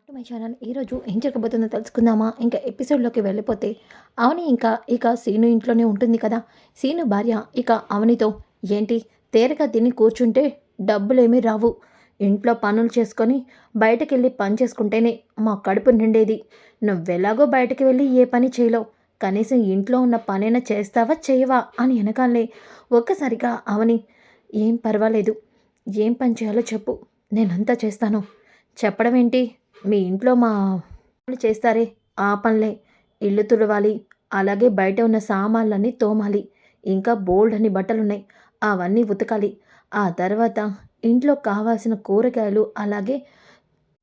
Back to my channel ఈరోజు ఏం జరగబోతుందో తెలుసుకుందామా? ఇంకా ఎపిసోడ్లోకి వెళ్ళిపోతే అవని ఇంకా ఇక సీను ఇంట్లోనే ఉంటుంది కదా. సీను భార్య ఇక అవనితో ఏంటి? తేరగా తిని కూర్చుంటే డబ్బులేమీ రావు. ఇంట్లో పనులు చేసుకొని బయటకు వెళ్ళి పని చేసుకుంటేనే మా కడుపు నిండేది. నువ్వెలాగో బయటకు వెళ్ళి ఏ పని చేయలేవు. కనీసం ఇంట్లో ఉన్న పనైనా చేస్తావా చేయవా? అని వెనకాలే ఒక్కసారిగా అవని ఏం పర్వాలేదు. ఏం పని చేయాలో చెప్పు. నేనంతా చేస్తాను. చెప్పడం ఏంటి మీ ఇంట్లో మా చేస్తారే? ఆ పనులే. ఇల్లు తుడవాలి. అలాగే బయట ఉన్న సామాన్లన్నీ తోమాలి. ఇంకా బోల్డ్ అని బట్టలున్నాయి. అవన్నీ ఉతకాలి. ఆ తర్వాత ఇంట్లో కావాల్సిన కూరగాయలు అలాగే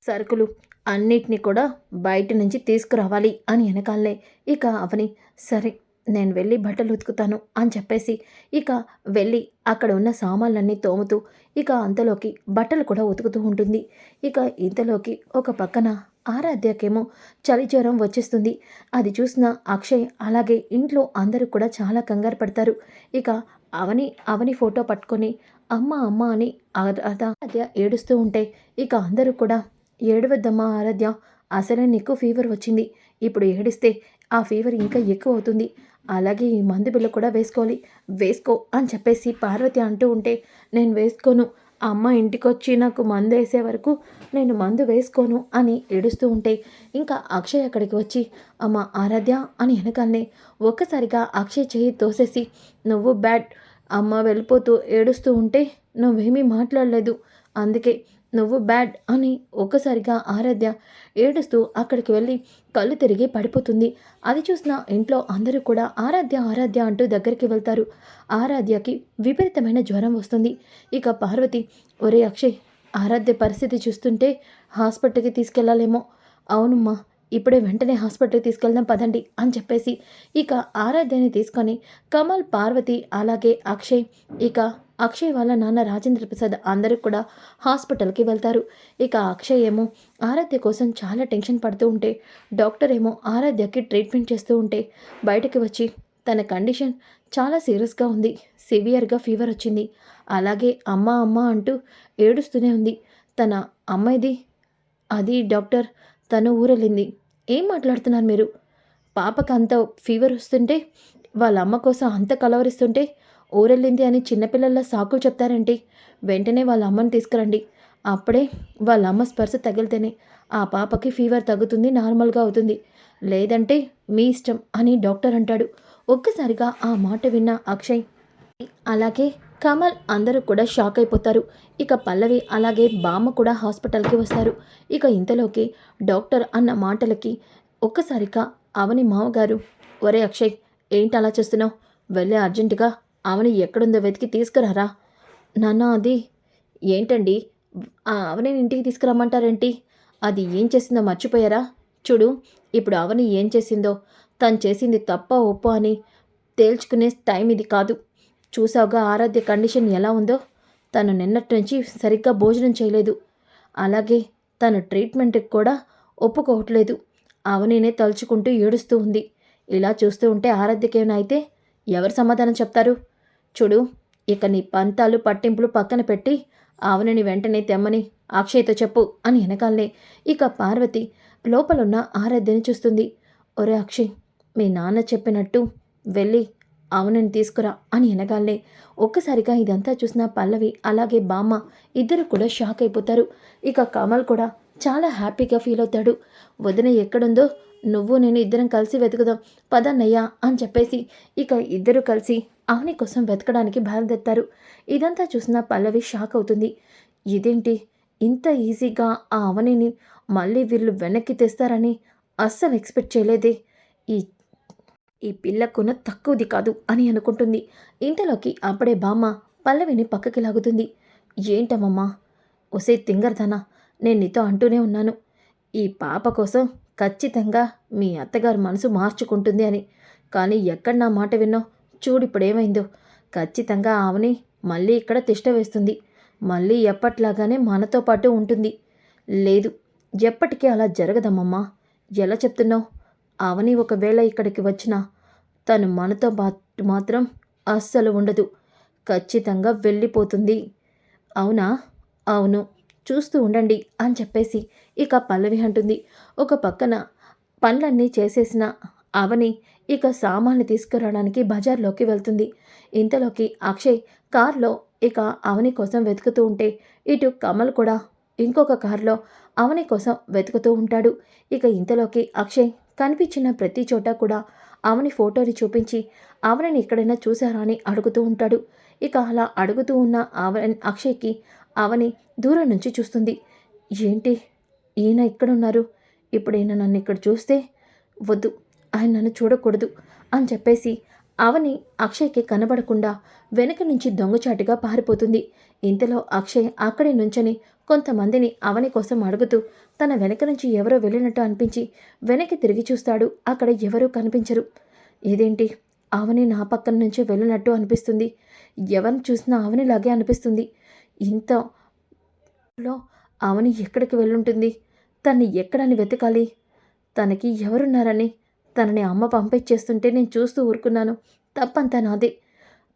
సరుకులు అన్నిటినీ కూడా బయట నుంచి తీసుకురావాలి అని వెనకాలే ఇక అవని సరే. నేను వెళ్ళి బట్టలు ఉతుకుతాను అని చెప్పేసి ఇక వెళ్ళి అక్కడ ఉన్న సామాన్లన్నీ తోముతూ ఇక అంతలోకి బట్టలు కూడా ఉతుకుతూ ఉంటుంది. ఇక ఇంతలోకి ఒక పక్కన ఆరాధ్యకేమో చలి జ్వరం వచ్చేస్తుంది. అది చూసిన అక్షయ్ అలాగే ఇంట్లో అందరూ కూడా చాలా కంగారు పడతారు. ఇక అవని అవని ఫోటో పట్టుకొని అమ్మ అమ్మ అని ఆరాధ్య ఏడుస్తూ ఉంటే ఇక అందరూ కూడా ఏడవద్దమ్మా ఆరాధ్య అసలే నీకు ఫీవర్ వచ్చింది. ఇప్పుడు ఏడిస్తే ఆ ఫీవర్ ఇంకా ఎక్కువ అవుతుంది. అలాగే ఈ మందు బిళ్ళ కూడా వేసుకోవాలి. వేసుకో అని చెప్పేసి పార్వతి అంటూ ఉంటే నేను వేసుకోను. అమ్మ ఇంటికొచ్చి నాకు మందు వేసే వరకు నేను మందు వేసుకోను అని ఏడుస్తూ ఉంటే ఇంకా అక్షయ్ అక్కడికి వచ్చి అమ్మ ఆరాధ్య అని వెనకాలనే ఒక్కసారిగా అక్షయ్ చేయి తోసేసి నువ్వు బ్యాడ్. అమ్మ వెళ్ళిపోతూ ఏడుస్తూ ఉంటే నువ్వేమీ మాట్లాడలేదు. అందుకే నువ్వు బ్యాడ్ అని ఒక్కసారిగా ఆరాధ్య ఏడుస్తూ అక్కడికి వెళ్ళి కళ్ళు తిరిగి పడిపోతుంది. అది చూసిన ఇంట్లో అందరూ కూడా ఆరాధ్య ఆరాధ్య అంటూ దగ్గరికి వెళ్తారు. ఆరాధ్యకి విపరీతమైన జ్వరం వస్తుంది. ఇక పార్వతి ఒరే అక్షయ్ ఆరాధ్య పరిస్థితి చూస్తుంటే హాస్పిటల్కి తీసుకెళ్ళాలేమో. అవునమ్మా ఇప్పుడే వెంటనే హాస్పిటల్కి తీసుకెళ్దాం పదండి అని చెప్పేసి ఇక ఆరాధ్యని తీసుకొని కమల్ పార్వతి అలాగే అక్షయ్ ఇక అక్షయ్ వాళ్ళ నాన్న రాజేంద్ర ప్రసాద్ అందరూ కూడా హాస్పిటల్కి వెళ్తారు. ఇక అక్షయ్ ఏమో ఆరాధ్య కోసం చాలా టెన్షన్ పడుతూ ఉంటే డాక్టర్ ఏమో ఆరాధ్యకి ట్రీట్మెంట్ చేస్తూ ఉంటే బయటకు వచ్చి తన కండిషన్ చాలా సీరియస్గా ఉంది. సివియర్గా ఫీవర్ వచ్చింది. అలాగే అమ్మ అమ్మ అంటూ ఏడుస్తూనే ఉంది. తన అమ్మాయిది అది డాక్టర్ తను ఊరెళ్ళింది. ఏం మాట్లాడుతున్నారు మీరు? పాపకు అంత ఫీవర్ వస్తుంటే వాళ్ళ అమ్మ కోసం అంత కలవరిస్తుంటే ఊరెళ్ళింది అని చిన్నపిల్లల సాకులు చెప్తారండి. వెంటనే వాళ్ళ అమ్మని తీసుకురండి. అప్పుడే వాళ్ళ అమ్మ స్పర్శ తగిలితేనే ఆ పాపకి ఫీవర్ తగ్గుతుంది నార్మల్గా అవుతుంది. లేదంటే మీ ఇష్టం అని డాక్టర్ అంటాడు. ఒక్కసారిగా ఆ మాట విన్న అక్షయ్ అలాగే కమల్ అందరూ కూడా షాక్ అయిపోతారు. ఇక పల్లవి అలాగే బామ్మ కూడా హాస్పిటల్కి వస్తారు. ఇక ఇంతలోకి డాక్టర్ అన్న మాటలకి ఒక్కసారిగా అవని మామగారు ఒరే అక్షయ్ ఏంటి అలా చేస్తున్నావు? వెళ్ళి అర్జెంటుగా అవని ఎక్కడుందో వెతికి తీసుకురారా? నాన్న అది ఏంటండి? ఆ అవని ఇంటికి తీసుకురమ్మంటారేంటి? అది ఏం చేసిందో మర్చిపోయారా? చూడు ఇప్పుడు అవని ఏం చేసిందో తను చేసింది తప్ప ఒప్పో అని తేల్చుకునే టైం ఇది కాదు. చూసావుగా ఆరాధ్య కండిషన్ ఎలా ఉందో? తను నిన్నటి నుంచి సరిగ్గా భోజనం చేయలేదు. అలాగే తన ట్రీట్మెంట్కి కూడా ఒప్పుకోవట్లేదు. అవనినే తలుచుకుంటూ ఏడుస్తూ ఉంది. ఇలా చూస్తూ ఉంటే ఆరాధ్యకేమైనా అయితే ఎవరు సమాధానం చెప్తారు? చూడు ఇక నీ పంతాలు పట్టింపులు పక్కన పెట్టి ఆవునని వెంటనే తెమ్మని అక్షయ్తో చెప్పు అని వెనకాలనే. ఇక పార్వతి లోపలున్న ఆరాధ్యని చూస్తుంది. ఒరే అక్షయ్ మీ నాన్న చెప్పినట్టు వెళ్ళి అవునని తీసుకురా అని వెనగాలనే ఒక్కసారిగా ఇదంతా చూసిన పల్లవి అలాగే బామ్మ ఇద్దరు కూడా షాక్ అయిపోతారు. ఇక కమల్ కూడా చాలా హ్యాపీగా ఫీల్ అవుతాడు. వదిన ఎక్కడుందో నువ్వు నేను ఇద్దరం కలిసి వెతుకుదాం. పదన్నయ్యా అని చెప్పేసి ఇక ఇద్దరు కలిసి అవని కోసం వెతకడానికి బయలుదేరుతారు. ఇదంతా చూసిన పల్లవి షాక్ అవుతుంది. ఇదేంటి? ఇంత ఈజీగా ఆ అవనిని మళ్ళీ వీళ్ళు వెనక్కి తెస్తారని అస్సలు ఎక్స్పెక్ట్ చేయలేదే. ఈ ఈ పిల్లకున్న తక్కువది కాదు అని అనుకుంటుంది. ఇంతలోకి అప్పుడే బామ్మ పల్లవిని పక్కకి లాగుతుంది. ఏంటమ్మమ్మా ఒసే తింగర్ధనా నేను నీతో అంటూనే ఉన్నాను. ఈ పాప కోసం ఖచ్చితంగా మీ అత్తగారు మనసు మార్చుకుంటుంది అని. కానీ ఎక్కడ నా మాట విన్నో? చూడు ఇప్పుడేమైందో. ఖచ్చితంగా ఆమెని మళ్ళీ ఇక్కడ తిష్ట వేస్తుంది. మళ్ళీ ఎప్పట్లాగానే మనతో పాటు ఉంటుంది. లేదు ఎప్పటికీ అలా జరగదమ్మమ్మా. ఎలా చెప్తున్నావు? అవని ఒకవేళ ఇక్కడికి వచ్చినా తను మనతో పాటు మాత్రం అస్సలు ఉండదు. ఖచ్చితంగా వెళ్ళిపోతుంది. అవునా? అవును. చూస్తూ ఉండండి అని చెప్పేసి ఇక పల్లవి అంటుంది. ఒక పక్కన పనులన్నీ చేసేసిన అవని ఇక సామాన్లు తీసుకురావడానికి బజార్లోకి వెళ్తుంది. ఇంతలోకి అక్షయ్ కార్లో ఇక అవని కోసం వెతుకుతూ ఉంటే ఇటు కమల్ కూడా ఇంకొక కారులో అవని కోసం వెతుకుతూ ఉంటాడు. ఇక ఇంతలోకి అక్షయ్ కనిపించిన ప్రతి చోట కూడా అవని ఫోటోని చూపించి అవనిని ఎక్కడైనా చూసారా అని అడుగుతూ ఉంటాడు. ఇక అలా అడుగుతూ ఉన్న అవని అక్షయ్కి ఆవని దూరం నుంచి చూస్తుంది. ఏంటి? ఈయన ఇక్కడున్నారు ఇప్పుడు ఈయన నన్ను ఇక్కడ చూస్తే? వద్దు. ఆయన నన్ను చూడకూడదు అని చెప్పేసి అవని అక్షయ్కి కనబడకుండా వెనక నుంచి దొంగచాటుగా పారిపోతుంది. ఇంతలో అక్షయ్ అక్కడే నుంచని కొంతమందిని అవని కోసం అడుగుతూ తన వెనక నుంచి ఎవరో వెళ్ళినట్టు అనిపించి వెనక్కి తిరిగి చూస్తాడు. అక్కడ ఎవరూ కనిపించరు. ఇదేంటి? ఆవని నా పక్కన నుంచి వెళ్ళినట్టు అనిపిస్తుంది. ఎవరిని చూసినా ఆవనిలాగే అనిపిస్తుంది. ఇంత లో ఎక్కడికి వెళ్ళుంటుంది? తన్ని ఎక్కడని వెతకాలి? తనకి ఎవరున్నారని? తనని అమ్మ పంపించేస్తుంటే నేను చూస్తూ ఊరుకున్నాను. తప్పంతా నాదే.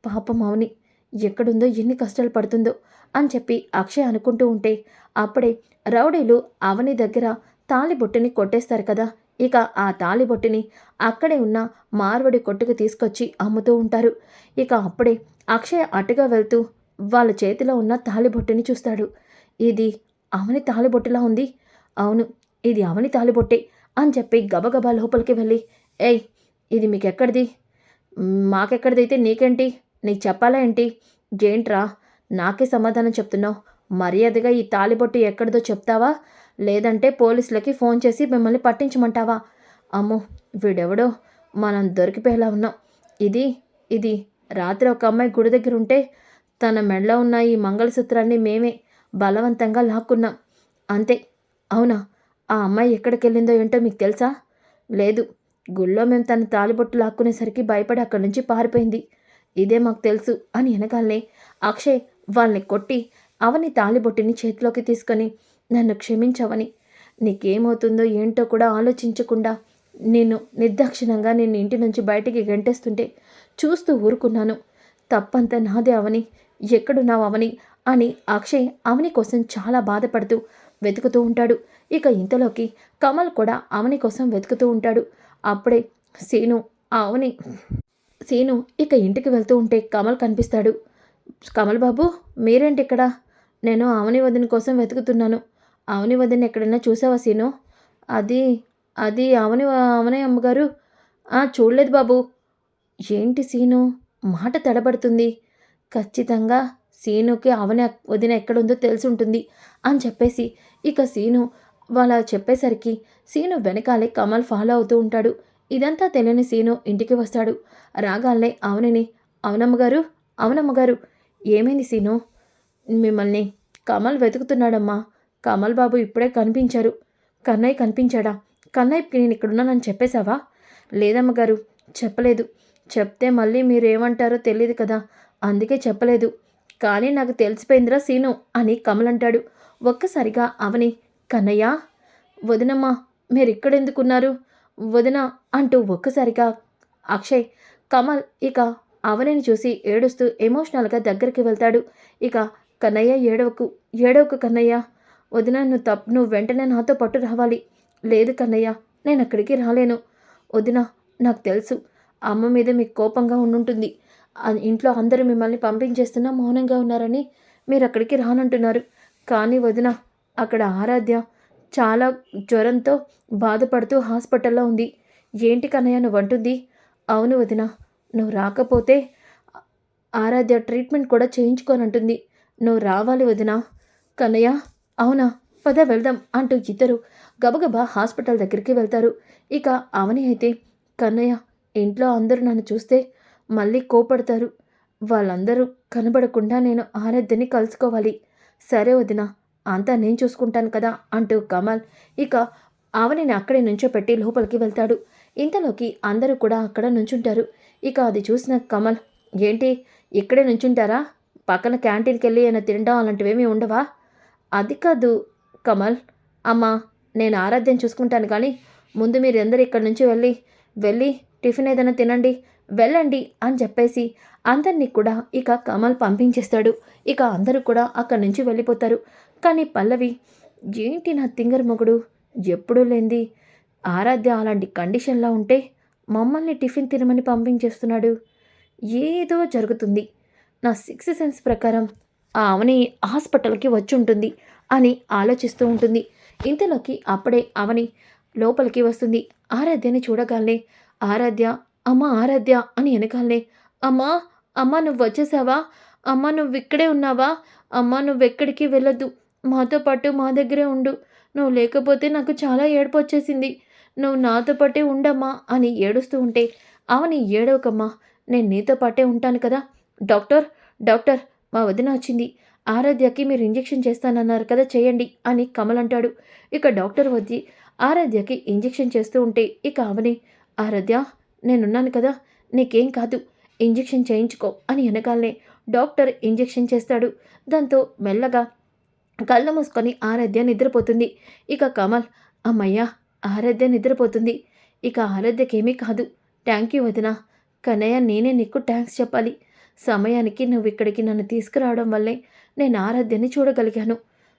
పాపం అవని ఎక్కడుందో ఎన్ని కష్టాలు పడుతుందో అని చెప్పి అక్షయ్ అనుకుంటూ ఉంటే అప్పుడే రౌడీలు అవని దగ్గర తాళిబొట్టుని కొట్టేస్తారు కదా. ఇక ఆ తాళిబొట్టుని అక్కడే ఉన్న మార్వడి కొట్టుకు తీసుకొచ్చి అమ్ముతూ ఉంటారు. ఇక అప్పుడే అక్షయ్ అటుగా వెళ్తూ వాళ్ళ చేతిలో ఉన్న తాళిబొట్టుని చూస్తాడు. ఇది అవని తాళిబొట్టులా ఉంది. అవును ఇది అవని తాలిబొట్టే అని చెప్పి గబగబా లోపలికి వెళ్ళి ఏయ్ ఇది మీకెక్కడిది? మాకెక్కడిదైతే నీకేంటి? నీకు చెప్పాలా ఏంటి? ఏంట్రా? నాకే సమాధానం చెప్తున్నావు. మర్యాదగా ఈ తాలిబొట్టు ఎక్కడిదో చెప్తావా? లేదంటే పోలీసులకి ఫోన్ చేసి మిమ్మల్ని పట్టించమంటావా? అమ్మో వీడెవడో? మనం దొరికిపోయేలా ఉన్నాం. ఇది ఇది. రాత్రి ఒక అమ్మాయి గుడి దగ్గర ఉంటే తన మెడలో ఉన్న ఈ మంగళసూత్రాన్ని మేమే బలవంతంగా లాక్కున్నాం. అంతే. అవునా? ఆ అమ్మాయి ఎక్కడికి వెళ్ళిందో ఏంటో మీకు తెలుసా? లేదు. గుళ్ళో మేము తన తాలిబొట్టు లాక్కునేసరికి భయపడి అక్కడి నుంచి పారిపోయింది. ఇదే మాకు తెలుసు అని వెనకాలనే అక్షయ్ వాళ్ళని కొట్టి అవని తాలిబొట్టిని చేతిలోకి తీసుకొని నన్ను క్షమించవని. నీకేమవుతుందో ఏంటో కూడా ఆలోచించకుండా నేను నిర్దాక్షిణంగా నేను ఇంటి నుంచి బయటికి గంటేస్తుంటే చూస్తూ ఊరుకున్నాను. తప్పంతా నాదే అవని ఎక్కడున్నావు అవని అని అక్షయ్ అవని కోసం చాలా బాధపడుతూ వెతుకుతూ ఉంటాడు. ఇక ఇంతలోకి కమల్ కూడా అవని కోసం వెతుకుతూ ఉంటాడు. అప్పుడే సీను అవని సీను ఇక ఇంటికి వెళ్తూ ఉంటే కమల్ కనిపిస్తాడు. కమల్ బాబు మీరేంటి ఇక్కడ నేను అవని వదిన కోసం వెతుకుతున్నాను. అవని వదిన ఎక్కడైనా చూసావా సీను? అది అది అవని అవనయ్య అమ్మగారు? "ఆ, చూడలేదు బాబు. ఏంటి సీను? మాట తడబడుతుంది. ఖచ్చితంగా సీనుకి అవని వదిన ఎక్కడుందో తెలిసి ఉంటుంది అని చెప్పేసి ఇక సీను వాళ్ళ చెప్పేసరికి సీను వెనకాలే కమల్ ఫాలో అవుతూ ఉంటాడు. ఇదంతా తెలియని సీను ఇంటికి వస్తాడు. రాగాలే అవనిని అవునమ్మగారు అవునమ్మగారు ఏమైంది సీను? మిమ్మల్ని కమల్ వెతుకుతున్నాడమ్మా. కమల్ బాబు ఇప్పుడే కనిపించారు. కన్నయ్య కనిపించాడా? కన్నయ్యకి నేను ఇక్కడున్నానని చెప్పేశావా? లేదమ్మగారు చెప్పలేదు. చెప్తే మళ్ళీ మీరేమంటారో తెలియదు కదా. అందుకే చెప్పలేదు. కానీ నాకు తెలిసిపోయిందిరా సీను అని కమల్ అంటాడు. ఒక్కసారిగా అవని కన్నయ్య వదినమ్మ మీరు ఇక్కడెందుకున్నారు వదిన అంటూ ఒక్కసారిగా అక్షయ్ కమల్ ఇక అవనిని చూసి ఏడుస్తూ ఎమోషనల్గా దగ్గరికి వెళ్తాడు. ఇక కన్నయ్య ఏడవకు ఏడవకు కన్నయ్య. వదిన నువ్వు తప్పు నువ్వు వెంటనే నాతో పట్టు రావాలి. లేదు కన్నయ్య నేను అక్కడికి రాలేను. వదిన నాకు తెలుసు అమ్మ మీద మీకు కోపంగా ఉండుంటుంది. ఇంట్లో అందరూ మిమ్మల్ని పంపించేస్తున్నా మౌనంగా ఉన్నారని మీరు అక్కడికి రానంటున్నారు. కానీ వదిన అక్కడ ఆరాధ్య చాలా జ్వరంతో బాధపడుతూ హాస్పిటల్లో ఉంది. ఏంటి కన్నయ్య నువ్వు అంటుంది. అవును వదిన నువ్వు రాకపోతే ఆరాధ్య ట్రీట్మెంట్ కూడా చేయించుకోనంటుంది. నువ్వు రావాలి వదిన. కన్నయ్య అవునా? పద వెళ్దాం అంటూ ఇద్దరు గబగబా హాస్పిటల్ దగ్గరికి వెళ్తారు. ఇక అవని అయితే కన్నయ్య ఇంట్లో అందరూ నన్ను చూస్తే మళ్ళీ కోపడతారు. వాళ్ళందరూ కనబడకుండా నేను ఆరాధ్యని కలుసుకోవాలి. సరే వదిన అంతా నేను చూసుకుంటాను కదా అంటూ కమల్ ఇక ఆవనిని అక్కడే నుంచోపెట్టి లోపలికి వెళ్తాడు. ఇంతలోకి అందరూ కూడా అక్కడ నుంచుంటారు. ఇక అది చూసిన కమల్ ఏంటి ఇక్కడే నుంచుంటారా? పక్కన క్యాంటీన్కి వెళ్ళి ఏమైనా తినడం అలాంటివేమీ ఉండవా? అది కాదు కమల్. అమ్మా నేను ఆరాధ్యం చూసుకుంటాను కానీ ముందు మీరు అందరు ఇక్కడి నుంచి వెళ్ళి వెళ్ళి టిఫిన్ ఏదైనా తినండి వెళ్ళండి అని చెప్పేసి అందరినీ కూడా ఇక కమల్ పంపించేస్తాడు. ఇక అందరూ కూడా అక్కడి నుంచి వెళ్ళిపోతారు. కానీ పల్లవి ఏంటి నా తింగర్ మొగుడు? ఎప్పుడూ లేంది ఆరాధ్య అలాంటి కండిషన్లో ఉంటే మమ్మల్ని టిఫిన్ తినమని పంపించేస్తున్నాడు. ఏదో జరుగుతుంది. నా సిక్స్ సెన్స్ ప్రకారం అవని హాస్పిటల్కి వచ్చి ఉంటుంది అని ఆలోచిస్తూ ఉంటుంది. ఇంతలోకి అప్పుడే అవని లోపలికి వస్తుంది. ఆరాధ్యని చూడగానే ఆరాధ్య అమ్మ ఆరాధ్య అని వెనకాలనే అమ్మా అమ్మ నువ్వు వచ్చేసావా? అమ్మ నువ్వు ఇక్కడే ఉన్నావా? అమ్మ నువ్వెక్కడికి వెళ్ళొద్దు? మాతో పాటు మా దగ్గరే ఉండు. నువ్వు లేకపోతే నాకు చాలా ఏడుపు వచ్చేసింది. నువ్వు నాతో పాటే ఉండమ్మా అని ఏడుస్తూ ఉంటే అవని ఏడవకమ్మా. నేను నీతో పాటే ఉంటాను కదా. డాక్టర్ డాక్టర్ మా వదిన వచ్చింది. ఆరాధ్యకి మీరు ఇంజెక్షన్ చేస్తానన్నారు కదా చేయండి అని కమల్ అంటాడు. ఇక డాక్టర్ వచ్చి ఆరాధ్యకి ఇంజెక్షన్ చేస్తూ ఉంటే ఇక ఆమెని ఆరాధ్య నేనున్నాను కదా నీకేం కాదు ఇంజెక్షన్ చేయించుకో అని వెనకాలనే డాక్టర్ ఇంజెక్షన్ చేస్తాడు. దాంతో మెల్లగా కళ్ళు మూసుకొని ఆరాధ్య నిద్రపోతుంది. ఇక కమల్ అమ్మయ్యా ఆరాధ్య నిద్రపోతుంది. ఇక ఆరాధ్యకేమీ కాదు. థ్యాంక్ యూ వదిన. కన్నయ్య నేనే నీకు థ్యాంక్స్ చెప్పాలి. సమయానికి నువ్వు ఇక్కడికి నన్ను తీసుకురావడం వల్లే నేను ఆరాధ్యని చూడగలిగాను.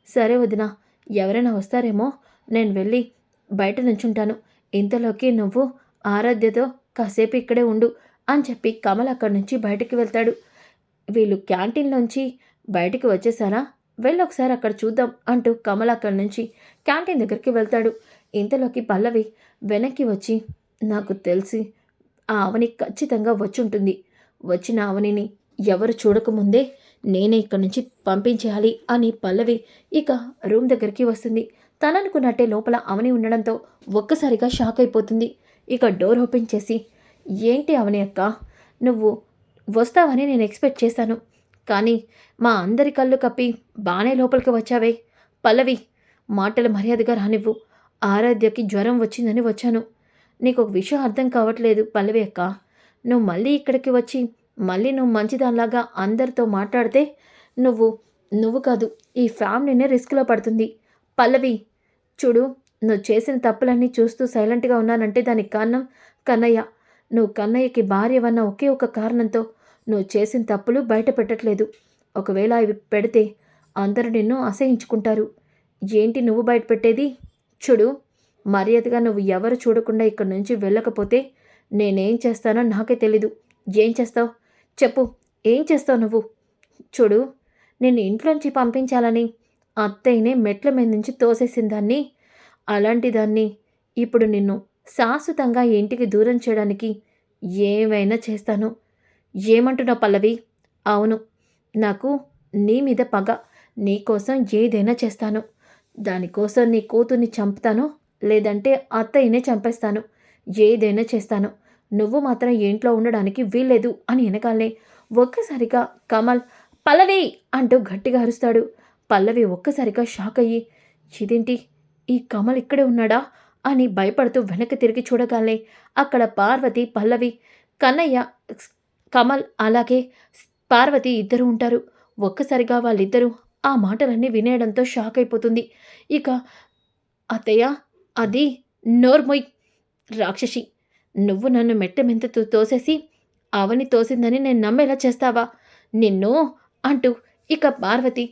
సరే వదిన ఎవరైనా వస్తారేమో నేను వెళ్ళి బయట నుంచుంటాను. ఇంతలోకి నువ్వు ఆరాధ్యతో కాసేపు ఇక్కడే ఉండు అని చెప్పి కమల్ అక్కడి నుంచి బయటికి వెళ్తాడు. వీళ్ళు క్యాంటీన్లోంచి బయటికి వచ్చేసారా? వెళ్ళి ఒకసారి అక్కడ చూద్దాం అంటూ కమల్ అక్కడి నుంచి క్యాంటీన్ దగ్గరికి వెళ్తాడు. ఇంతలోకి పల్లవి వెనక్కి వచ్చి నాకు తెలిసి ఆ అవని ఖచ్చితంగా వచ్చుంటుంది. వచ్చిన అవనిని ఎవరు చూడకముందే నేనే ఇక్కడి నుంచి పంపించేయాలి అని పల్లవి ఇక రూమ్ దగ్గరికి వస్తుంది. తననుకున్నట్టే లోపల అవని ఉండడంతో ఒక్కసారిగా షాక్ అయిపోతుంది. ఇక డోర్ ఓపెన్ చేసి ఏంటి అవని అక్క? నువ్వు వస్తావని నేను ఎక్స్పెక్ట్ చేశాను. కానీ మా అందరి కళ్ళు కప్పి బాగానే లోపలికి వచ్చావే. పల్లవి మాటలు మర్యాదగా రానివ్వు. ఆరాధ్యకి జ్వరం వచ్చిందని వచ్చాను. నీకు ఒక విషయం అర్థం కావట్లేదు పల్లవి అక్క. నువ్వు మళ్ళీ ఇక్కడికి వచ్చి మళ్ళీ నువ్వు మంచిదానిలాగా అందరితో మాట్లాడితే నువ్వు నువ్వు కాదు ఈ ఫ్యామిలీనే రిస్క్లో పడుతుంది. పల్లవి చూడు నువ్వు చేసిన తప్పులన్నీ చూస్తూ సైలెంట్గా ఉన్నానంటే దానికి కారణం కన్నయ్య. నువ్వు కన్నయ్యకి భార్యవన్న ఒకే ఒక కారణంతో నువ్వు చేసిన తప్పులు బయట పెట్టట్లేదు. ఒకవేళ అవి పెడితే అందరూ నిన్ను అసహించుకుంటారు. ఏంటి నువ్వు బయట పెట్టేది? చూడు మర్యాదగా నువ్వు ఎవరు చూడకుండా ఇక్కడి నుంచి వెళ్ళకపోతే నేనేం చేస్తానో నాకే తెలీదు. ఏం చేస్తావు? చెప్పు. ఏం చేస్తావు నువ్వు? చూడు నేను ఇంట్లోంచి పంపించాలని అత్తయ్యనే మెట్ల మీద నుంచి తోసేసిన దాన్ని అలాంటి దాన్ని ఇప్పుడు నిన్ను శాశ్వతంగా ఇంటికి దూరం చేయడానికి ఏమైనా చేస్తాను. ఏమంటున్నావు పల్లవి? అవును. నాకు నీ మీద పగ. నీకోసం ఏదైనా చేస్తాను. దానికోసం నీ కూతుర్ని చంపుతాను లేదంటే అత్తయ్యనే చంపేస్తాను. ఏదైనా చేస్తాను. నువ్వు మాత్రం ఇంట్లో ఉండడానికి వీల్లేదు అని వెనకాలనే ఒక్కసారిగా కమల్ పల్లవి! అంటూ గట్టిగా అరుస్తాడు. పల్లవి ఒక్కసారిగా షాక్ అయ్యి ఇదేంటి? ఈ కమల్ ఇక్కడే ఉన్నాడా? అని భయపడుతూ వెనక్కి తిరిగి చూడగానే అక్కడ పార్వతి పల్లవి కన్నయ్య కమల్ అలాగే పార్వతి ఇద్దరు ఉంటారు. ఒక్కసారిగా వాళ్ళిద్దరూ ఆ మాటలన్నీ వినేయడంతో షాక్ అయిపోతుంది. ఇక అత్తయ్య అది నోర్మొయ్ రాక్షసి! నువ్వు నన్ను మెట్ట మెంతతో తోసేసి అవని తోసిందని నేను నమ్మేలా చేస్తావా? నిన్ను అంటూ ఇక పార్వతి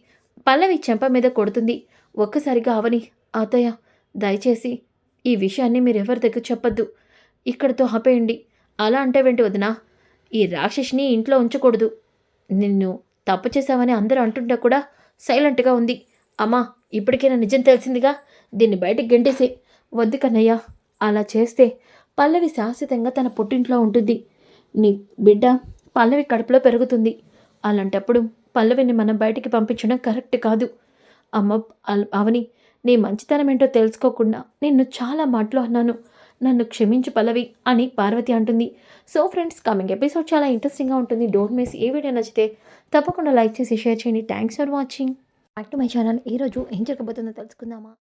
పల్లవి చెంప మీద కొడుతుంది. ఒక్కసారిగా అవని అతయ్య దయచేసి ఈ విషయాన్ని మీరెవరి దగ్గర చెప్పొద్దు. ఇక్కడితో ఆపేయండి. అలా అంటే వెంట వదినా? ఈ రాక్షసిని ఇంట్లో ఉంచకూడదు. నిన్ను తప్పు చేశావని అందరూ అంటుంటే కూడా సైలెంట్గా ఉంది. అమ్మా ఇప్పటికైనా నిజం తెలిసిందిగా? దీన్ని బయటకు గెంటేసే. వద్దు కన్నయ్య అలా చేస్తే పల్లవి శాశ్వతంగా తన పుట్టింట్లో ఉంటుంది. నీ బిడ్డ పల్లవి కడుపులో పెరుగుతుంది. అలాంటప్పుడు పల్లవిని మనం బయటికి పంపించడం కరెక్ట్ కాదు. అమ్మ అవని నీ మంచితనం ఏంటో తెలుసుకోకుండా నిన్ను చాలా మాటలు అన్నాను. నన్ను క్షమించు పల్లవి అని పార్వతి అంటుంది. సో ఫ్రెండ్స్ కమింగ్ ఎపిసోడ్ చాలా ఇంట్రెస్టింగ్గా ఉంటుంది. డోంట్ మిస్ ఏ వీడియో నచ్చితే తప్పకుండా లైక్ చేసి షేర్ చేయండి. Thanks for watching back to my channel ఈరోజు ఏం జరగబోతుందో తెలుసుకుందామా?